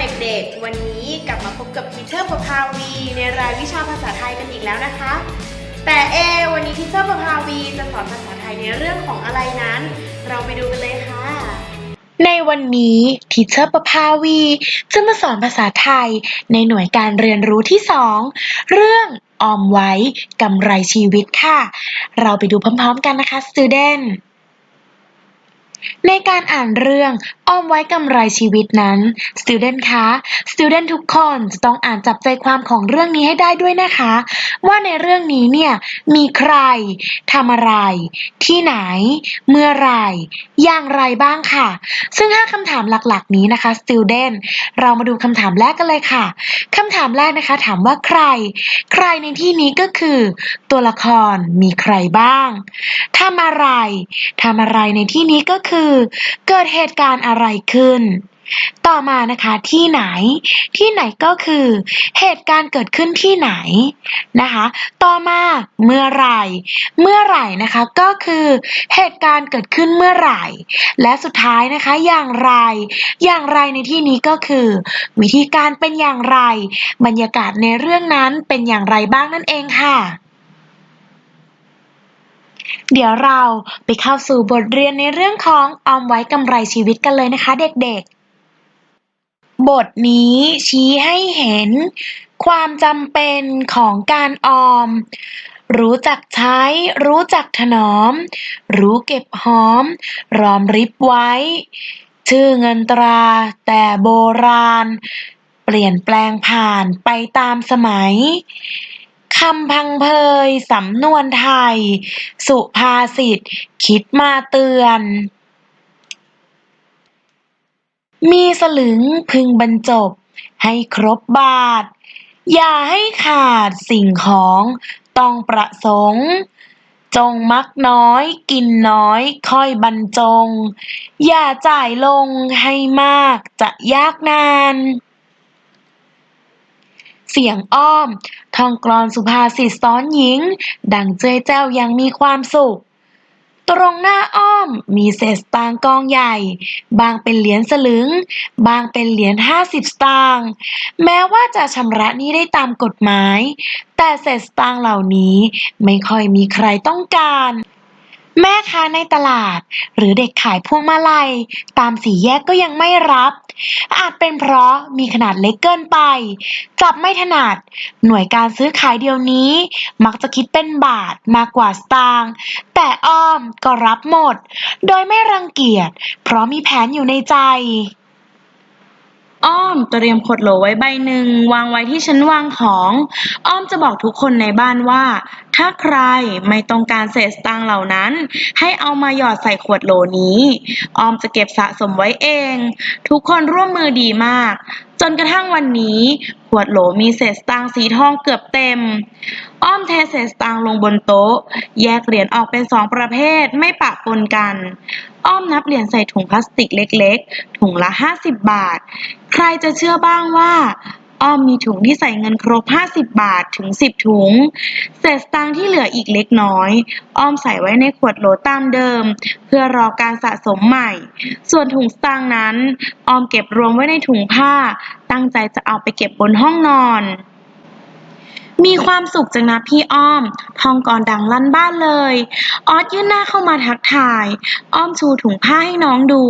เด็กๆ วันนี้กลับมาพบกับทีเชอร์ประภาวีในรายวิชาภาษาไทยกันอีกแล้วนะคะ แต่เอ วันนี้ทีเชอร์ประภาวีจะสอนภาษาไทยในเรื่องของอะไรนั้น เราไปดูกันเลยค่ะ ในวันนี้ทีเชอร์ประภาวีจะมาสอนภาษาไทยในหน่วยการเรียนรู้ที่สองเรื่องออมไว้กำไรชีวิตค่ะ เราไปดูพร้อมๆกันนะคะ student ในการอ่านเรื่องอ้อมไว้กำไรชีวิตนั้น student คะ student ทุกคนจะต้องอ่านจับใจความของเรื่องนี้ให้ได้ด้วยนะคะ ว่าในเรื่องนี้เนี่ยมีใครทำอะไร ที่ไหน เมื่อไหรอย่างไรบ้างค่ะ ซึ่งห้าคำถามหลักๆ นี้นะคะ student เรามาดูคำถามแรกกันเลยค่ะคำถามแรกนะคะ ถามว่าใคร ใครในที่นี้ก็คือ ตัวละครมีใครบ้างทำอะไรทำอะไรในที่นี้ก็คือคือ เกิดเหตุการณ์อะไรขึ้น ต่อมานะคะที่ไหน ที่ไหนก็คือ เหตุการณ์เกิดขึ้นที่ไหนนะคะ ต่อมาเมื่อไหร่ เมื่อไหร่นะคะก็คือเหตุการณ์เกิดขึ้นเมื่อไหร่ และสุดท้ายนะคะอย่างไร อย่างไรในที่นี้ก็คือ วิธีการเป็นอย่างไร บรรยากาศในเรื่องนั้นเป็นอย่างไรบ้างนั่นเองค่ะ เดี๋ยวเราไปเข้าสู่บทเรียนในเรื่องของออมไว้กำไรชีวิตกันเลยนะคะเด็กๆ บทนี้ชี้ให้เห็น ความจำเป็นของการออม รู้จักใช้ รู้จักถนอม รู้เก็บหอม รอมริบไว้ ชื่อเงินตราแต่โบราณ เปลี่ยนแปลงผ่านไปตามสมัย คำพังเพย สำนวนไทย สุภาษิต คิดมาเตือน มีสลึงพึงบรรจบ ให้ครบบาท อย่าให้ขาดสิ่งของต้องประสงค์ จงมักน้อยกินน้อยค่อยบรรจง อย่าจ่ายลงให้มากจะยากนาน เสียงอ้อม ทองกลอนสุภาษิตซ้อนหญิง ดังเจ้ยแจ้วยังมีความสุข ตรงหน้าอ้อมมีเศษตางกองใหญ่ บางเป็นเหรียญสลึง บางเป็นเหรียญห้าสิบตางแม้ว่าจะชำระหนี้ได้ตามกฎหมาย แต่เศษตางเหล่านี้ไม่ค่อยมีใครต้องการแม่ค้าในตลาด หรือเด็กขายพวงมาลัย ตามสี่แยกก็ยังไม่รับ อาจเป็นเพราะมีขนาดเล็กเกินไป จับไม่ถนัด หน่วยการซื้อขายเดียวนี้ มักจะคิดเป็นบาทมากกว่าสตางค์แต่อ้อมก็รับหมด โดยไม่รังเกียจ เพราะมีแผนอยู่ในใจ อ้อมเตรียมขวดโหลไว้ใบหนึ่งวางไว้ที่ชั้นวางของ อ้อมจะบอกทุกคนในบ้านว่า ถ้าใครไม่ต้องการเศษสตางค์เหล่านั้น ให้เอามาหยอดใส่ขวดโหลนี้ อ้อมจะเก็บสะสมไว้เอง ทุกคนร่วมมือดีมาก จนกระทั่งวันนี้ ขวดโหลมีเศษสตางค์สีทองเกือบเต็ม อ้อมเทเศษสตางค์ลงบนโต๊ะ แยกเหรียญออกเป็นสองประเภทไม่ปะปนกัน อ้อมนับเหรียญใส่ถุงพลาสติกเล็กๆ ถุงละ 50 บาท ใครจะเชื่อบ้างว่า อ้อมมีถุงที่ใส่เงินครบ 50 บาทถึง 10 ถุง เศษสตังค์ที่เหลืออีกเล็กน้อย อ้อมใส่ไว้ในขวดโหลตามเดิม เพื่อรอการสะสมใหม่ ส่วนถุงสตางค์นั้น อ้อมเก็บรวมไว้ในถุงผ้า ตั้งใจจะเอาไปเก็บบนห้องนอน มีความสุขจังนะพี่อ้อม ทองก่อนดังลั่นบ้านเลย ออสยื่นหน้าเข้ามาทักทาย อ้อมชูถุงผ้าให้น้องดู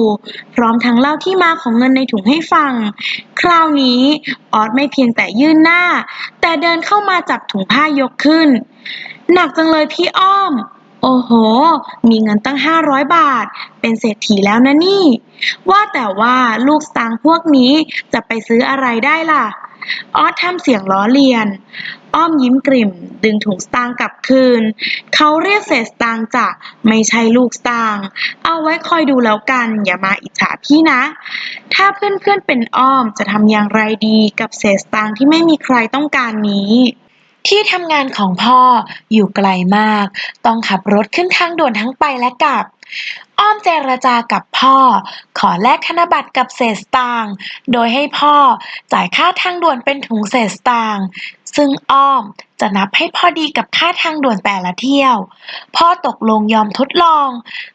พร้อมทั้งเล่าที่มาของเงินในถุงให้ฟัง คราวนี้ออสไม่เพียงแต่ยื่นหน้า แต่เดินเข้ามาจับถุงผ้ายกขึ้น หนักจังเลยพี่อ้อมโอ้โห มีเงินตั้งห้าร้อยบาท เป็นเศรษฐีแล้วนะนี่ ว่าแต่ว่าลูกสตางพวกนี้จะไปซื้ออะไรได้ล่ะ ออสทำเสียงล้อเลียน อ้อมยิ้มกริ่ม ดึงถุงสตางค์กลับคืน เขาเรียกเศษสตางค์จ้ะไม่ใช่ลูกสตางค์เอาไว้คอยดูแล้วกัน อย่ามาอิจฉาพี่นะ ถ้าเพื่อนๆเป็นอ้อมจะทำอย่างไรดีกับเศษสตางค์ที่ไม่มีใครต้องการนี้ที่ทำงานของพ่ออยู่ไกลมาก ต้องขับรถขึ้นทางด่วนทั้งไปและกลับ อ้อมเจรจากับพ่อ ขอแลกธนบัตรกับเศษสตางค์โดยให้พ่อจ่ายค่าทางด่วนเป็นถุงเศษสตางค์ ซึ่งอ้อมจะนับให้พอดีกับค่าทางด่วนแต่ละเที่ยว พ่อตกลงยอมทดลอง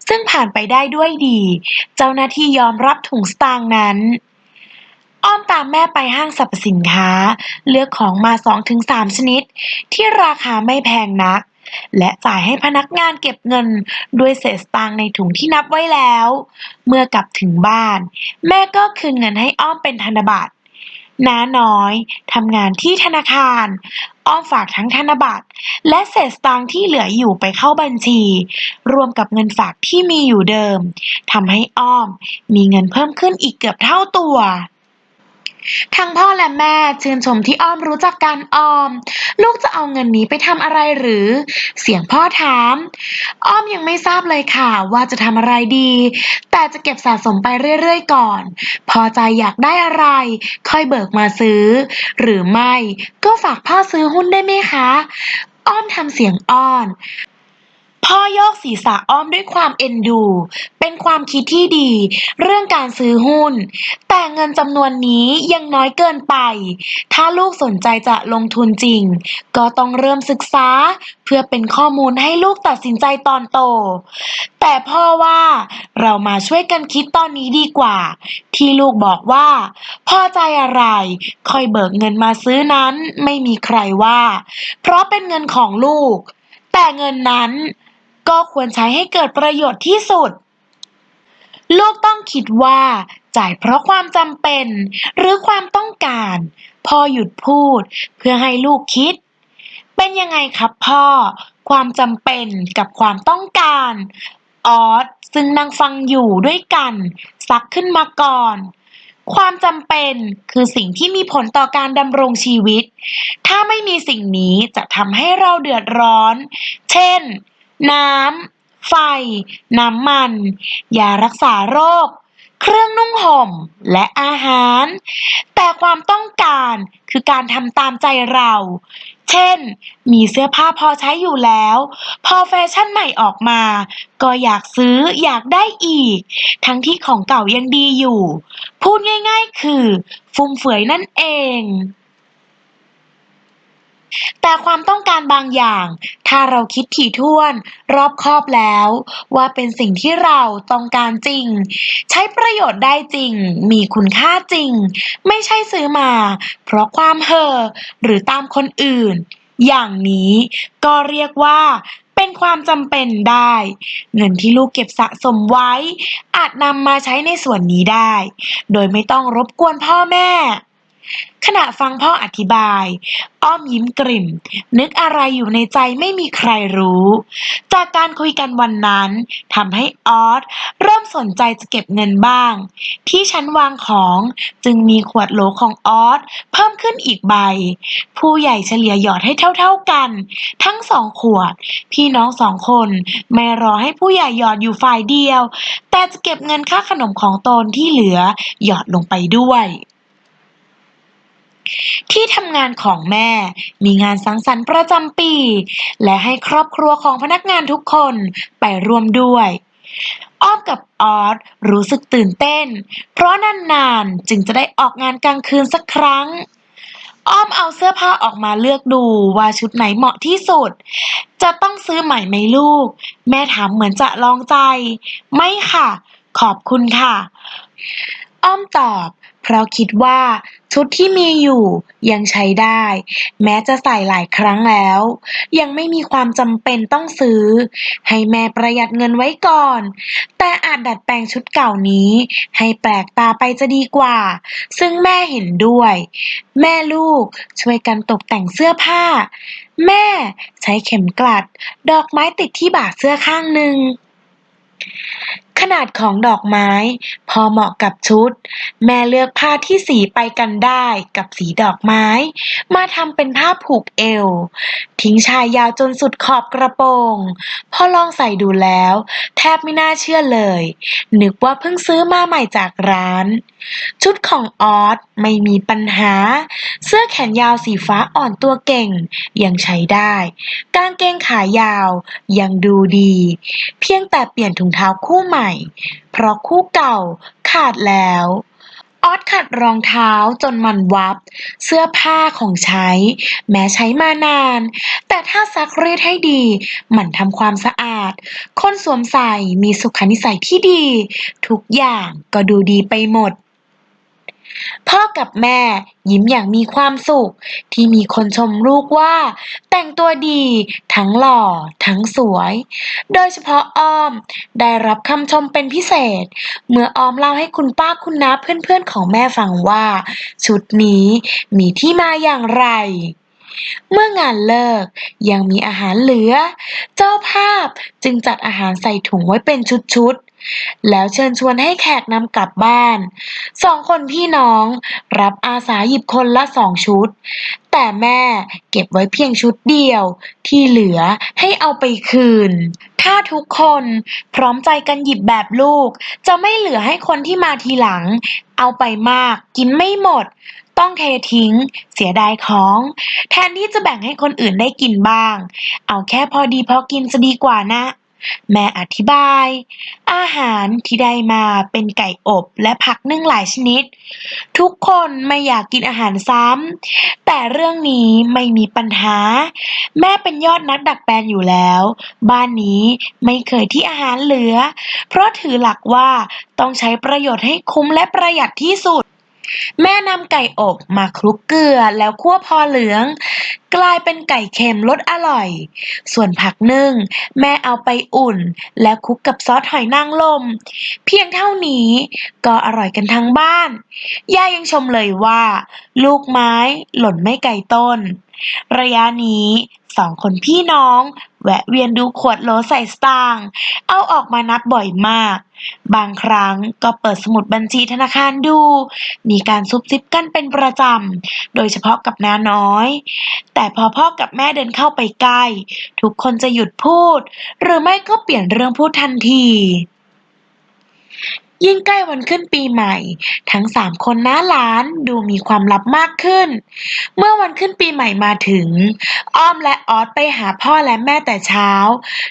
ซึ่งผ่านไปได้ด้วยดี เจ้าหน้าที่ยอมรับถุงสตางค์นั้น อ้อมตามแม่ไปห้างสรรพสินค้า เลือกของมา 2-3 ชนิด ที่ราคาไม่แพงนัก และจ่ายให้พนักงานเก็บเงินด้วยเศษสตางค์ในถุงที่นับไว้แล้ว เมื่อกลับถึงบ้าน แม่ก็คืนเงินให้อ้อมเป็นธนบัตร น้าน้อยทำงานที่ธนาคาร อ้อมฝากทั้งธนบัตร และเศษสตางค์ที่เหลืออยู่ไปเข้าบัญชี รวมกับเงินฝากที่มีอยู่เดิมทำให้อ้อมมีเงินเพิ่มขึ้นอีกเกือบเท่าตัว ทั้งพ่อและแม่ชื่นชมที่อ้อมรู้จักการออม ลูกจะเอาเงินนี้ไปทำอะไรหรือ เสียงพ่อถาม อ้อมยังไม่ทราบเลยค่ะว่าจะทำอะไรดี แต่จะเก็บสะสมไปเรื่อยๆก่อน พอใจอยากได้อะไร ค่อยเบิกมาซื้อ หรือไม่ก็ฝากพ่อซื้อหุ้นได้ไหมคะ อ้อมทำเสียงอ้อน พ่อโยกศีรษะอ้อมด้วยความเอ็นดู เป็นความคิดที่ดี เรื่องการซื้อหุ้น แต่เงินจำนวนนี้ยังน้อยเกินไป ถ้าลูกสนใจจะลงทุนจริง ก็ต้องเริ่มศึกษา เพื่อเป็นข้อมูลให้ลูกตัดสินใจตอนโต แต่พ่อว่าเรามาช่วยกันคิดตอนนี้ดีกว่า ที่ลูกบอกว่า พอใจอะไร ค่อยเบิกเงินมาซื้อนั้นไม่มีใครว่า เพราะเป็นเงินของลูก แต่เงินนั้น ก็ควรใช้ให้เกิดประโยชน์ที่สุด ลูกต้องคิดว่า จ่ายเพราะความจำเป็น หรือความต้องการ พ่อหยุดพูด เพื่อให้ลูกคิด เป็นยังไงครับพ่อ ความจำเป็นกับความต้องการ ออสซึ่งนั่งฟังอยู่ด้วยกัน ซักขึ้นมาก่อนความจำเป็นคือสิ่งที่มีผลต่อการดำรงชีวิต ถ้าไม่มีสิ่งนี้จะทำให้เราเดือดร้อน เช่น น้ำ ไฟ น้ำมัน ยารักษาโรค เครื่องนุ่งห่ม และอาหาร แต่ความต้องการคือการทำตามใจเรา เช่น มีเสื้อผ้าพอใช้อยู่แล้ว พอแฟชั่นใหม่ออกมา ก็อยากซื้ออยากได้อีก ทั้งที่ของเก่ายังดีอยู่ พูดง่ายๆคือ ฟุ่มเฟือยนั่นเอง แต่ความต้องการบางอย่าง ถ้าเราคิดถี่ถ้วน รอบคอบแล้ว ว่าเป็นสิ่งที่เราต้องการจริง ใช้ประโยชน์ได้จริง มีคุณค่าจริง ไม่ใช่ซื้อมา เพราะความเห่อหรือตามคนอื่น อย่างนี้ก็เรียกว่าเป็นความจำเป็นได้ เงินที่ลูกเก็บสะสมไว้ อาจนำมาใช้ในส่วนนี้ได้ โดยไม่ต้องรบกวนพ่อแม่ ขณะฟังพ่ออธิบาย อ้อมยิ้มกริ่ม นึกอะไรอยู่ในใจไม่มีใครรู้ จากการคุยกันวันนั้นทำให้ออสเริ่มสนใจจะเก็บเงินบ้าง ที่ชั้นวางของจึงมีขวดโหลของออสเพิ่มขึ้นอีกใบ ผู้ใหญ่เฉลี่ยหยอดให้เท่าๆกัน ทั้งสองขวด พี่น้องสองคนไม่รอให้ผู้ใหญ่หยอดอยู่ฝ่ายเดียว แต่จะเก็บเงินค่าขนมของตนที่เหลือหยอดลงไปด้วย ที่ทำงานของแม่ มีงานสังสรรค์ประจำปี และให้ครอบครัวของพนักงานทุกคนไปร่วมด้วยอ้อมกับออสรู้สึกตื่นเต้น เพราะนานๆจึงจะได้ออกงานกลางคืนสักครั้ง อ้อมเอาเสื้อผ้าออกมาเลือกดูว่าชุดไหนเหมาะที่สุด จะต้องซื้อใหม่ไหมลูก แม่ถามเหมือนจะลองใจ ไม่ค่ะ ขอบคุณค่ะ อ้อมตอบ เพราะคิดว่าชุดที่มีอยู่ยังใช้ได้ แม้จะใส่หลายครั้งแล้ว ยังไม่มีความจำเป็นต้องซื้อ ให้แม่ประหยัดเงินไว้ก่อน แต่อาจดัดแปลงชุดเก่านี้ ให้แปลกตาไปจะดีกว่า ซึ่งแม่เห็นด้วย แม่ลูกช่วยกันตกแต่งเสื้อผ้า แม่ใช้เข็มกลัด ดอกไม้ติดที่บ่าเสื้อข้างหนึ่ง ขนาดของดอกไม้ พอเหมาะกับชุด แม่เลือกผ้าที่สีไปกันได้กับสีดอกไม้ มาทำเป็นผ้าผูกเอว ทิ้งชายยาวจนสุดขอบกระโปรงพอลองใส่ดูแล้ว แทบไม่น่าเชื่อเลย นึกว่าเพิ่งซื้อมาใหม่จากร้าน ชุดของออสไม่มีปัญหา เสื้อแขนยาวสีฟ้าอ่อนตัวเก่ง ยังใช้ได้ กางเกงขายาว ยังดูดี เพียงแต่เปลี่ยนถุงเท้าคู่ใหม่เพราะคู่เก่าขาดแล้วออสขัดรองเท้าจนมันวับ เสื้อผ้าของใช้ แม้ใช้มานาน แต่ถ้าซักรีดให้ดี หมั่นทำความสะอาด คนสวมใส่มีสุขนิสัยที่ดี ทุกอย่างก็ดูดีไปหมด พ่อกับแม่ยิ้มอย่างมีความสุข ที่มีคนชมลูกว่า แต่งตัวดี ทั้งหล่อ ทั้งสวย โดยเฉพาะอ้อมได้รับคำชมเป็นพิเศษ เมื่ออ้อมเล่าให้คุณป้าคุณน้าเพื่อนๆของแม่ฟังว่า ชุดนี้มีที่มาอย่างไรเมื่องานเลิกยังมีอาหารเหลือ เจ้าภาพจึงจัดอาหารใส่ถุงไว้เป็นชุดๆ แล้วเชิญชวนให้แขกนำกลับบ้าน สองคนพี่น้องรับอาสาหยิบคนละสองชุด แต่แม่เก็บไว้เพียงชุดเดียวที่เหลือให้เอาไปคืน ถ้าทุกคนพร้อมใจกันหยิบแบบลูก จะไม่เหลือให้คนที่มาทีหลัง เอาไปมากกินไม่หมด ต้องเททิ้ง เสียดายของ แทนที่จะแบ่งให้คนอื่นได้กินบ้าง เอาแค่พอดีพอกินจะดีกว่านะ แม่อธิบาย อาหารที่ได้มาเป็นไก่อบและผักนึ่งหลายชนิด ทุกคนไม่อยากกินอาหารซ้ำ แต่เรื่องนี้ไม่มีปัญหา แม่เป็นยอดนักดักแปลนอยู่แล้ว บ้านนี้ไม่เคยที่อาหารเหลือ เพราะถือหลักว่าต้องใช้ประโยชน์ให้คุ้มและประหยัดที่สุดแม่นำไก่อบมาคลุกเกลือแล้วคั่วพอเหลือง กลายเป็นไก่เค็มรสอร่อย ส่วนผักนึ่ง แม่เอาไปอุ่น แล้วคลุกกับซอสหอยนางรมเพียงเท่านี้ก็อร่อยกันทั้งบ้าน ย่ายังชมเลยว่า ลูกไม้หล่นไม่ไกลต้น ระยะนี้สองคนพี่น้อง แวะเวียนดูขวดโหลใส่สตางค์เอาออกมานับบ่อยมาก บางครั้งก็เปิดสมุดบัญชีธนาคารดู มีการซุบซิบกันเป็นประจำ โดยเฉพาะกับน้าน้อย แต่พอพ่อกับแม่เดินเข้าไปใกล้ ทุกคนจะหยุดพูด หรือไม่ก็เปลี่ยนเรื่องพูดทันทียิ่งใกล้วันขึ้นปีใหม่ ทั้งสามคนน้าหลานดูมีความลับมากขึ้น เมื่อวันขึ้นปีใหม่มาถึง อ้อมและออสไปหาพ่อและแม่แต่เช้า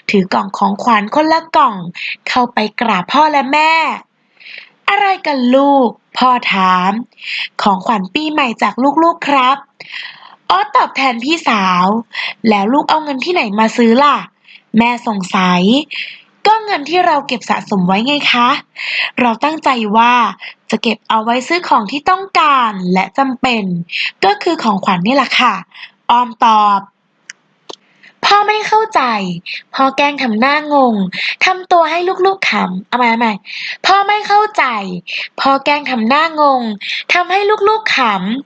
ถือกล่องของขวัญคนละกล่อง เข้าไปกราบพ่อและแม่ อะไรกันลูก พ่อถาม ของขวัญปีใหม่จากลูกๆครับ ออสตอบแทนพี่สาว แล้วลูกเอาเงินที่ไหนมาซื้อล่ะ แม่สงสัย ก็เงินที่เราเก็บสะสมไว้ไงคะ เราตั้งใจว่าจะเก็บเอาไว้ซื้อของที่ต้องการและจำเป็น ก็คือของขวัญนี่แหละค่ะ ออมตอบ พ่อไม่เข้าใจ พ่อแกล้งทำหน้างงทำตัวให้ลูกๆขำเอาใหม่เอาใหม่พ่อไม่เข้าใจ พ่อแกล้งทำหน้างงทำให้ลูกๆข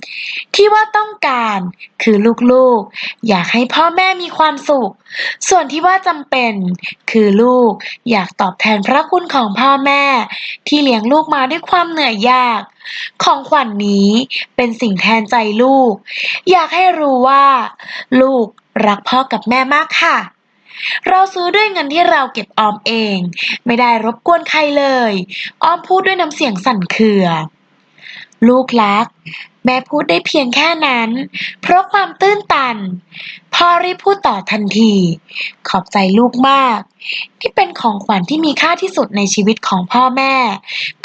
ำที่ว่าต้องการคือลูกๆ อยากให้พ่อแม่มีความสุข ส่วนที่ว่าจำเป็น คือลูกอยากตอบแทนพระคุณของพ่อแม่ ที่เลี้ยงลูกมาด้วยความเหนื่อยยาก ของขวัญนนี้เป็นสิ่งแทนใจลูก อยากให้รู้ว่า ลูก รักพ่อกับแม่มากค่ะ เราซื้อด้วยเงินที่เราเก็บออมเอง ไม่ได้รบกวนใครเลยออมพูดด้วยน้ำเสียงสั่นเครือ ลูกรัก แม่พูดได้เพียงแค่นั้น เพราะความตื้นตัน พ่อรีบพูดต่อทันที ขอบใจลูกมาก ที่เป็นของขวัญที่มีค่าที่สุดในชีวิตของพ่อแม่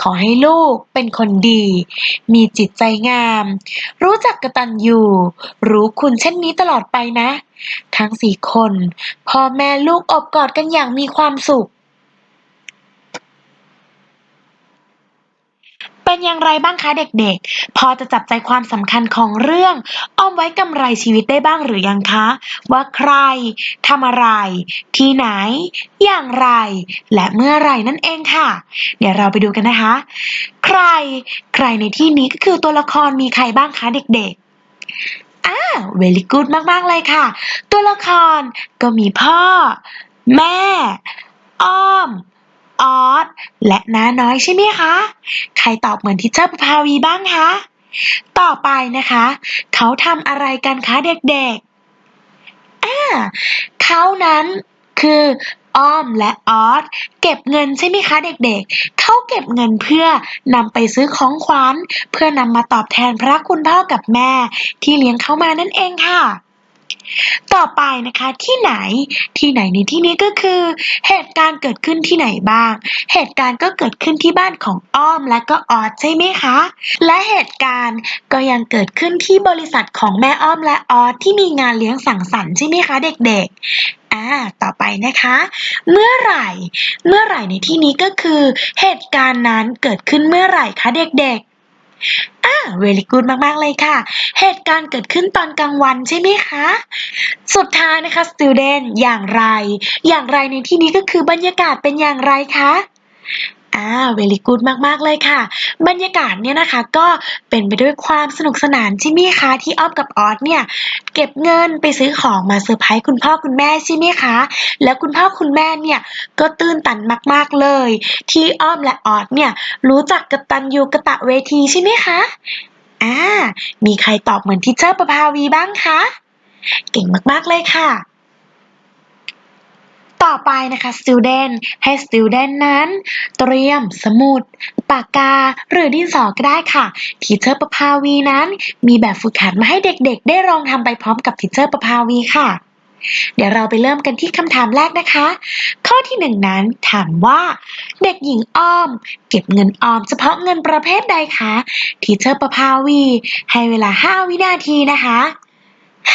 ขอให้ลูกเป็นคนดี มีจิตใจงาม รู้จักกระตัญญูรู้คุณเช่นนี้ตลอดไปนะ ทั้งสี่คน พ่อแม่ลูกอบกอดกันอย่างมีความสุข เป็นอย่างไรบ้างคะเด็กๆ พอจะจับใจความสำคัญของเรื่องอ้อมไว้กำไรชีวิตได้บ้างหรือยังคะ ว่าใครทำอะไร ที่ไหน อย่างไร และเมื่อไหรนั่นเองค่ะ เดี๋ยวเราไปดูกันนะคะ ใคร ใครในที่นี้ก็คือตัวละครมีใครบ้างคะเด็กๆอ่า very good มากๆเลยค่ะ ตัวละครก็มีพ่อ แม่ อ้อม ออสและน้าน้อยใช่ไหมคะ ใครตอบเหมือนทิเชอร์ประภาวีบ้างคะ ต่อไปนะคะ เขาทำอะไรกันคะเด็กๆอ่าเขานั้นคืออ้อมและออสเก็บเงินใช่ไหมคะเด็กๆ เขาเก็บเงินเพื่อนำไปซื้อของขวัญ เพื่อนำมาตอบแทนพระคุณพ่อกับแม่ที่เลี้ยงเขามานั่นเองค่ะ ต่อไปนะคะที่ไหนที่ไหนในที่นี้ก็คือ เหตุการณ์เกิดขึ้นที่ไหนบ้าง เหตุการณ์ก็เกิดขึ้นที่บ้านของอ้อมและก็ออดใช่ไหมคะ และเหตุการณ์ก็ยังเกิดขึ้นที่บริษัทของแม่อ้อมและออดที่มีงานเลี้ยงสังสรรค์ใช่ไหมคะเด็กๆอ่าต่อไปนะคะ เมื่อไหร่ เมื่อไหร่ในที่นี้ก็คือ เหตุการณ์นั้นเกิดขึ้นเมื่อไหร่คะเด็กๆ อ่าเวลิกูดมาก ๆ เลยค่ะ เหตุการณ์เกิดขึ้นตอนกลางวันใช่ไหมคะ สุดท้ายนะคะ student อย่างไร อย่างไรในที่นี้ก็คือบรรยากาศเป็นอย่างไรคะ อ่า very good มาก ๆ เลยค่ะ บรรยากาศเนี่ยนะคะก็เป็นไปด้วยความสนุกสนานใช่ไหมคะ ที่อ้อมกับออสเนี่ย เก็บเงินไปซื้อของมาเซอร์ไพรส์คุณพ่อคุณแม่ใช่ไหมคะ แล้วคุณพ่อคุณแม่เนี่ย ก็ตื่นตันมาก ๆเลย ที่อ้อมและออสเนี่ย รู้จักกตัญญูกะตะเวทีใช่ไหมคะอ่ามีใครตอบเหมือนทิเชอร์ประภาวีบ้างคะ เก่งมาก ๆ เลยค่ะ ต่อไปนะคะ student ให้ student นั้น เตรียมสมุด ปากกา หรือดินสอก็ได้ค่ะทีเชอร์ประภาวีนั้น มีแบบฝึกหัดมาให้เด็กๆ ได้ลองทำไปพร้อมกับทีเชอร์ประภาวีค่ะ เดี๋ยวเราไปเริ่มกันที่คำถามแรกนะคะ ข้อที่หนึ่งนั้นถามว่า เด็กหญิงอ้อม เก็บเงินออมเฉพาะเงินประเภทใดคะทีเชอร์ประภาวี ให้เวลา 5 วินาทีนะคะ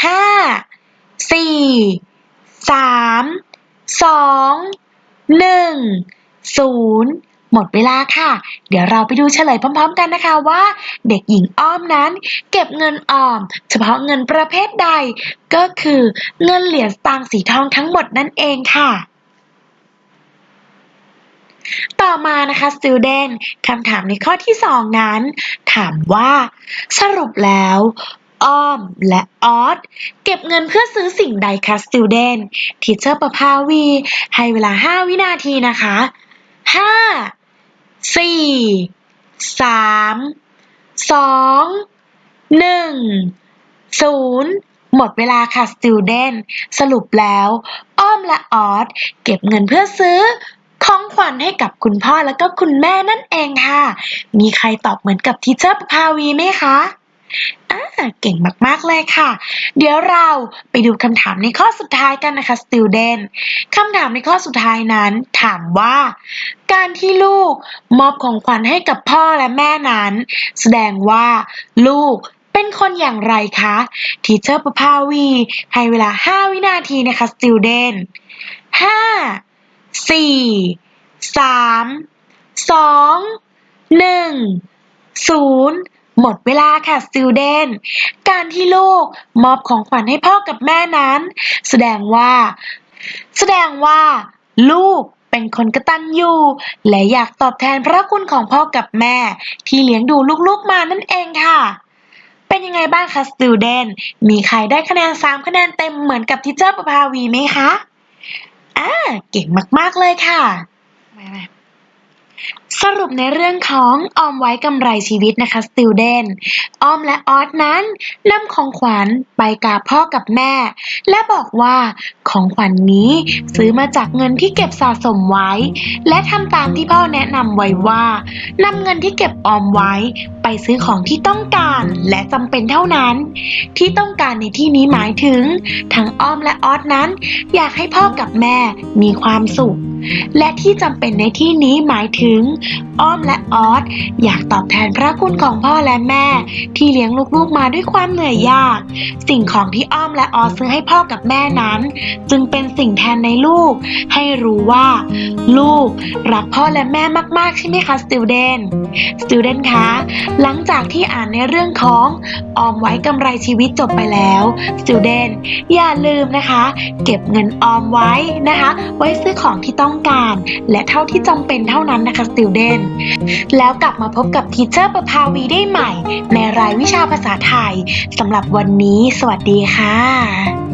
5 4 3 2 1 0หนึ่งศูนย์หมดเวลาค่ะ เดี๋ยวเราไปดูเฉลยพร้อมๆกันนะคะว่า เด็กหญิงอ้อมนั้น เก็บเงินออม เฉพาะเงินประเภทใด ก็คือเงินเหรียญสตางค์สีทองทั้งหมดนั่นเองค่ะ ต่อมานะคะ student คำถามในข้อที่ 2 นั้น ถามว่า สรุปแล้ว อ้อม และออสเก็บเงินเพื่อซื้อสิ่งใดคะ student ทีเชอร์ประภาวี ให้เวลา 5 วินาทีนะคะ 5 4 3 2 1 0 หมดเวลาค่ะ student สรุปแล้ว อ้อมและออสเก็บเงินเพื่อซื้อของขวัญให้กับคุณพ่อแล้วก็คุณแม่นั่นเองค่ะ มีใครตอบเหมือนกับทีเชอร์ประภาวีไหมคะ อ่าเก่งมากๆเลยค่ะ เดี๋ยวเราไปดูคำถามในข้อสุดท้ายกันนะคะ student คำถามในข้อสุดท้ายนั้น ถามว่า การที่ลูกมอบของขวัญให้กับพ่อและแม่นั้น แสดงว่า ลูกเป็นคนอย่างไรคะทีเชอร์ประภาวี ให้เวลา 5 วินาทีนะคะ student 5สี่สามสองหนึ่งศูนย์ หมดเวลาค่ะ student การที่ลูกมอบของขวัญให้พ่อกับแม่นั้น แสดงว่า แสดงว่า ลูกเป็นคนกระตัญญูและอยากตอบแทนพระคุณของพ่อกับแม่ ที่เลี้ยงดูลูกๆมานั่นเองค่ะ เป็นยังไงบ้างคะ student มีใครได้คะแนน 3 คะแนนเต็มเหมือนกับทิเจอร์ประภาวีไหมคะอ่าเก่งมาก ๆ เลยค่ะ สรุปในเรื่องของออมไว้กำไรชีวิตนะคะสติวเดนออมและออสนั้นนำของขวัญไปกราบพ่อกับแม่ และบอกว่าของขวัญนนี้ซื้อมาจากเงินที่เก็บสะสมไว้ และทำตามที่พ่อแนะนำไว้ว่านำเงินที่เก็บออมไว้ ซื้อของที่ต้องการและจำเป็นเท่านั้น ที่ต้องการในที่นี้หมายถึง ทั้งอ้อมและออสนั้น อยากให้พ่อกับแม่มีความสุข และที่จำเป็นในที่นี้หมายถึง อ้อมและออสอยากตอบแทนพระคุณของพ่อและแม่ ที่เลี้ยงลูกๆมาด้วยความเหนื่อยยาก สิ่งของที่อ้อมและออสซื้อให้พ่อกับแม่นั้น จึงเป็นสิ่งแทนในลูก ให้รู้ว่า ลูกรักพ่อและแม่มากๆใช่ไหมคะ student student คะหลังจากที่อ่านในเรื่องของออมไว้กำไรชีวิตจบไปแล้ว student อย่าลืมนะคะ เก็บเงินออมไว้นะคะ ไว้ซื้อของที่ต้องการ และเท่าที่จำเป็นเท่านั้นนะคะ student แล้วกลับมาพบกับทีเชอร์ประภาวีได้ใหม่ ในรายวิชาภาษาไทยสำหรับวันนี้ สวัสดีค่ะ